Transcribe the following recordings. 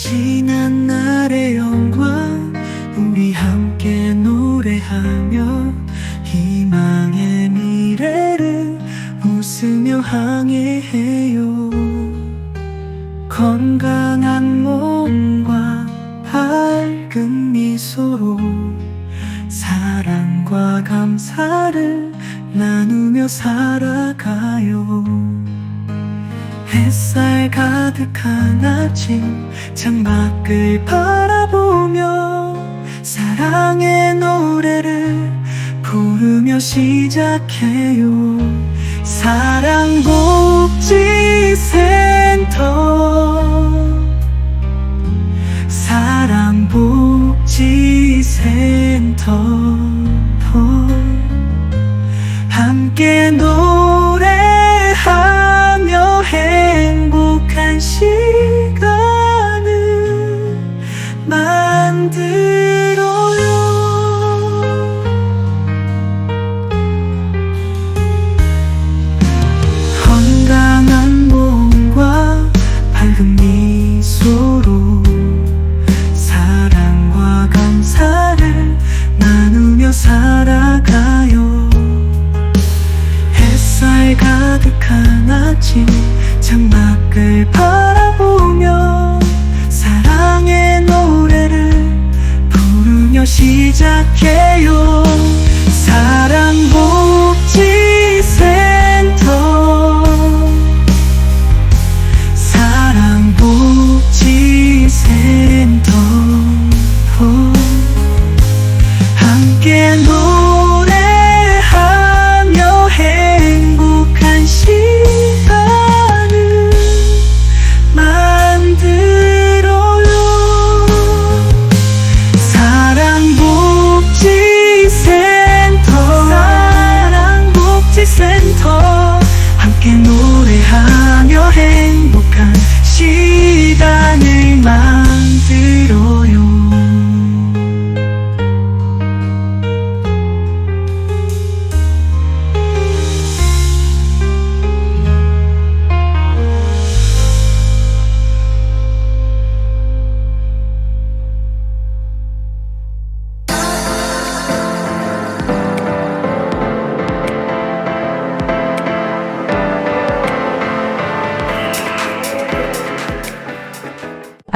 지난 날의 영광 우리 함께 노래하며 희망의 미래를 웃으며 항해해요. 건강한 몸과 밝은 미소로 사랑과 감사를 나누며 살아가요. 햇살 가득한 아침 창밖을 바라보며 사랑의 노래를 부르며 시작해요. 사랑복지센터 가득한 아침 창밖을 바라보며 사랑의 노래를 부르며 시작해요. 사랑복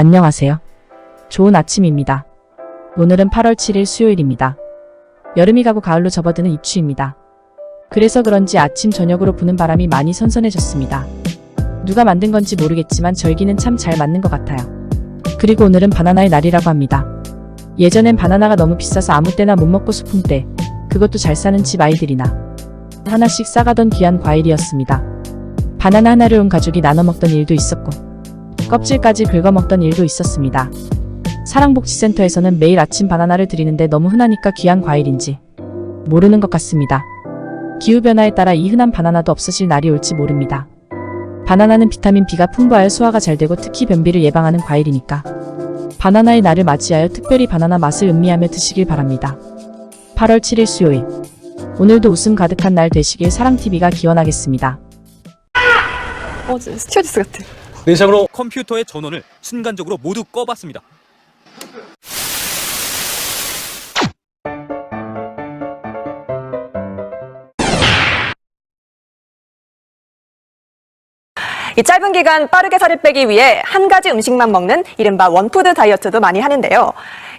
안녕하세요. 좋은 아침입니다. 오늘은 8월 7일 수요일입니다. 여름이 가고 가을로 접어드는 입추입니다. 그래서 그런지 아침 저녁으로 부는 바람이 많이 선선해졌습니다. 누가 만든 건지 모르겠지만 절기는 참 잘 맞는 것 같아요. 그리고 오늘은 바나나의 날이라고 합니다. 예전엔 바나나가 너무 비싸서 아무 때나 못 먹고 싶은 때, 그것도 잘 사는 집 아이들이나 하나씩 싸가던 귀한 과일이었습니다. 바나나 하나를 온 가족이 나눠 먹던 일도 있었고, 껍질까지 긁어먹던 일도 있었습니다. 사랑복지센터에서는 매일 아침 바나나를 드리는데 너무 흔하니까 귀한 과일인지 모르는 것 같습니다. 기후변화에 따라 이 흔한 바나나도 없어질 날이 올지 모릅니다. 바나나는 비타민 B가 풍부하여 소화가 잘 되고 특히 변비를 예방하는 과일이니까 바나나의 날을 맞이하여 특별히 바나나 맛을 음미하며 드시길 바랍니다. 8월 7일 수요일 오늘도 웃음 가득한 날 되시길 사랑TV가 기원하겠습니다. 어, 스튜어디스 같아. 네, 시작으로 컴퓨터의 전원을 순간적으로 모두 꺼봤습니다. 이 짧은 기간 빠르게 살을 빼기 위해 한 가지 음식만 먹는 이른바 원푸드 다이어트도 많이 하는데요.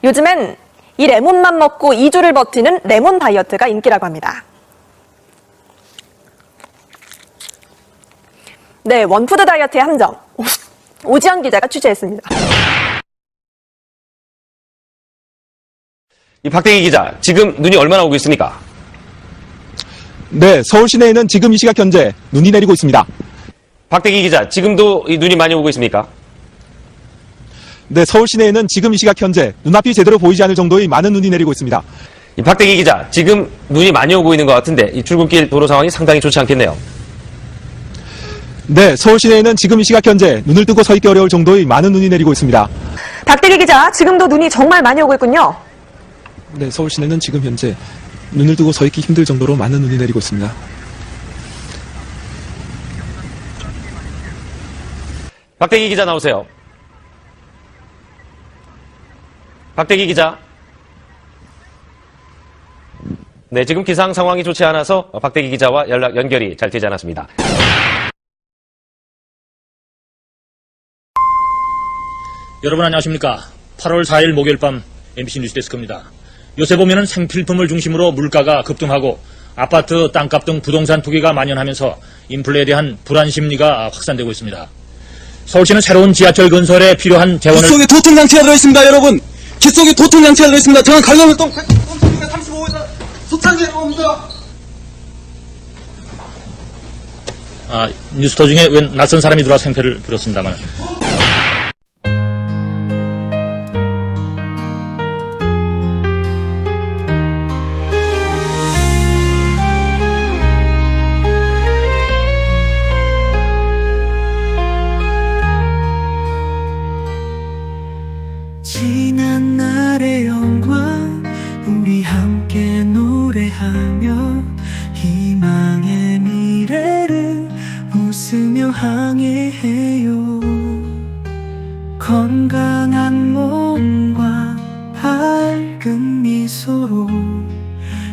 요즘엔 이 레몬만 먹고 2주를 버티는 레몬 다이어트가 인기라고 합니다. 네, 원푸드 다이어트의 함정. 오- 오지연 기자가 취재했습니다. 이 박대기 기자, 지금 눈이 얼마나 오고 있습니까? 네, 서울 시내에는 지금 이 시각 현재 눈이 내리고 있습니다. 박대기 기자, 지금도 이 눈이 많이 오고 있습니까? 네, 서울 시내에는 지금 이 시각 현재 눈앞이 제대로 보이지 않을 정도의 많은 눈이 내리고 있습니다. 이 박대기 기자, 지금 눈이 많이 오고 있는 것 같은데 이 출근길 도로 상황이 상당히 좋지 않겠네요. 네, 서울 시내에는 지금 이 시각 현재 눈을 뜨고 서 있기 어려울 정도의 많은 눈이 내리고 있습니다. 박대기 기자, 지금도 눈이 정말 많이 오고 있군요. 네, 서울 시내는 지금 현재 눈을 뜨고 서 있기 힘들 정도로 많은 눈이 내리고 있습니다. 박대기 기자 나오세요. 박대기 기자. 네, 지금 기상 상황이 좋지 않아서 박대기 기자와 연락 연결이 잘 되지 않았습니다. 여러분 안녕하십니까. 8월 4일 목요일 밤 MBC 뉴스데스크입니다. 요새 보면은 생필품을 중심으로 물가가 급등하고 아파트, 땅값 등 부동산 투기가 만연하면서 인플레에 대한 불안 심리가 확산되고 있습니다. 서울시는 새로운 지하철 건설에 필요한 재원을 깃속에 도통 장치가 들어있습니다, 여러분. 깃속에 도통 장치가 들어있습니다. 저는 갈라면 똥, 똥 35에서 소창제 나옵니다. 아, 뉴스터 중에 웬 낯선 사람이 들어와 생패를 빌었습니다만 노래하며 희망의 미래를 웃으며 항해해요. 건강한 몸과 밝은 미소로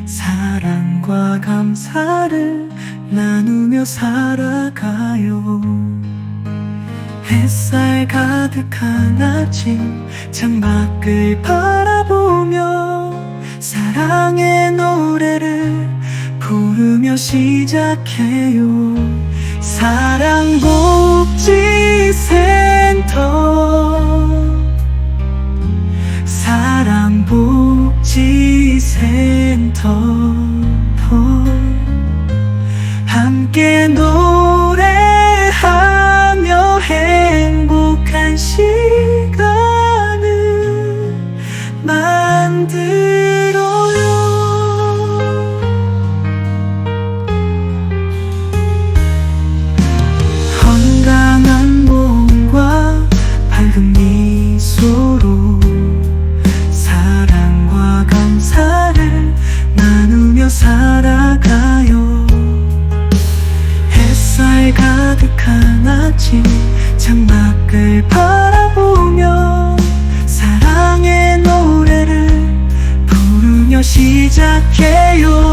사랑과 감사를 나누며 살아가요. 햇살 가득한 아침 창밖을 바라보며 사랑의 노래를 부르며 시작해요. 사랑복지센터 시작해요